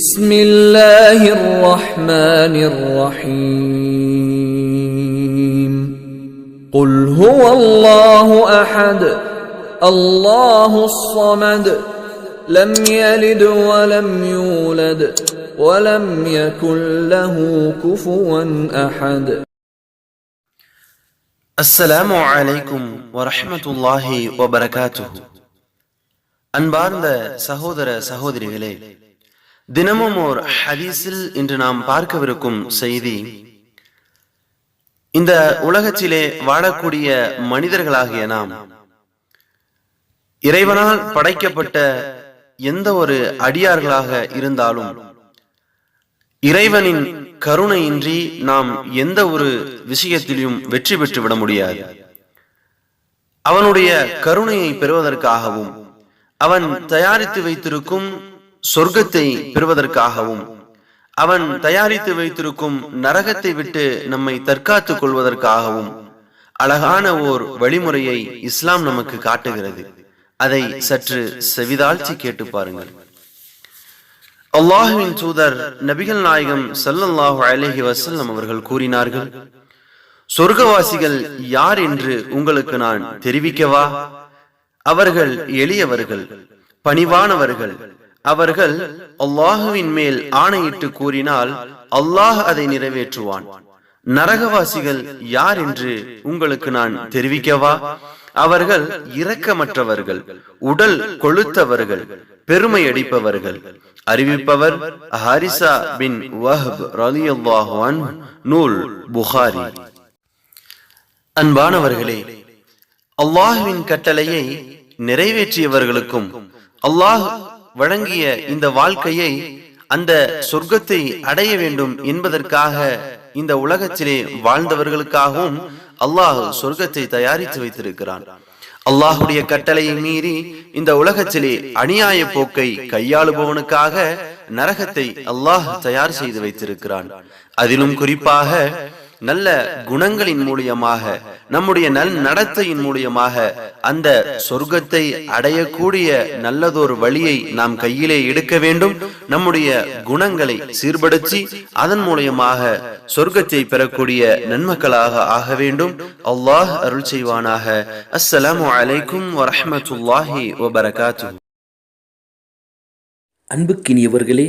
بسم الله الرحمن الرحيم قل هو الله احد الله الصمد لم يلد ولم يولد ولم يكن له كفوا احد அஸ்ஸலாமு அலைக்கும் வரஹ்மத்துல்லாஹி வபரகாத்துஹு அன்பார்ந்த சகோதர சகோதரிகளே தினமும் ஓர் ஹதீஸில் இன்று நாம் பார்க்கவிருக்கும் செய்தி. இந்த உலகத்திலே வாழக்கூடிய மனிதர்களாகிய நாம். இறைவனால் படைக்கப்பட்ட எந்த ஒரு அடியார்களாக இருந்தாலும் இறைவனின் கருணையின்றி நாம் எந்த ஒரு விஷயத்திலும் வெற்றி பெற்று விட முடியாது. அவனுடைய கருணையை பெறுவதற்காகவும் அவன் தயாரித்து வைத்திருக்கும் சொர்க்கத்தை பெறுவதற்காகவும் அவன் தயாரித்து வைத்திருக்கும் நரகத்தை விட்டு நம்மை தற்காத்துக் கொள்வதற்காகவும் அழகான ஓர் வழிமுறையை இஸ்லாம் நமக்கு காட்டுகிறது. அதை சற்று செவிதாழ்ச்சி கேட்டு பாருங்கள். அல்லாஹுவின் தூதர் நபிகள் நாயகம் ஸல்லல்லாஹு அலைஹி வஸல்லம் அவர்கள் கூறினார்கள் சொர்க்கவாசிகள் யார் என்று உங்களுக்கு நான் தெரிவிக்கவா? அவர்கள் எளியவர்கள் பணிவானவர்கள் அவர்கள் அல்லாஹுவின் மேல் ஆணையிட்டு கூறினால் அல்லாஹ் அதை நிறைவேற்றுவான். நரகவாசிகள் யார் என்று உங்களுக்கு நான் தெரிவிக்கவா? அவர்கள் இரக்கமற்றவர்கள் உடல் கொளுத்தவர்கள் பெருமை அடிப்பவர்கள் அறிவிப்பவர் ஹாரிசா பின் வஹப் நூல் புகாரி. அன்பானவர்களே அல்லாஹுவின் கட்டளையை நிறைவேற்றியவர்களுக்கும் அல்லாஹ் வழங்கிய இந்த வாழ்க்கையை அந்த சொர்க்கத்தை அடைய வேண்டும் என்பதற்காக இந்த உலகத்திலே வாழ்ந்தவர்களுக்காகவும் அல்லாஹ் சொர்க்கத்தை தயாரித்து வைத்திருக்கிறான். அல்லாஹுடைய கட்டளையை மீறி இந்த உலகத்திலே அநியாய போக்கை கையாளுபவனுக்காக நரகத்தை அல்லாஹ் தயார் செய்து வைத்திருக்கிறான். அதிலும் குறிப்பாக நல்ல குணங்களின் மூலியமாக நம்முடைய நல் நடத்தையின் மூலியமாக அந்த சொர்க்கத்தை அடையக்கூடிய நல்லதொரு வழியை நாம் கையிலே எடுக்க வேண்டும். நம்முடைய குணங்களை சீர்படுத்தி அதன் மூலியமாக சொர்க்கத்தை பெறக்கூடிய நன்மக்களாக ஆக வேண்டும். அல்லாஹ் அருள் செய்வானாக. அஸ்ஸலாம் அலைக்கும் வரமத்துல்லாஹி வபரகாத்து அன்புக்கினியவர்களே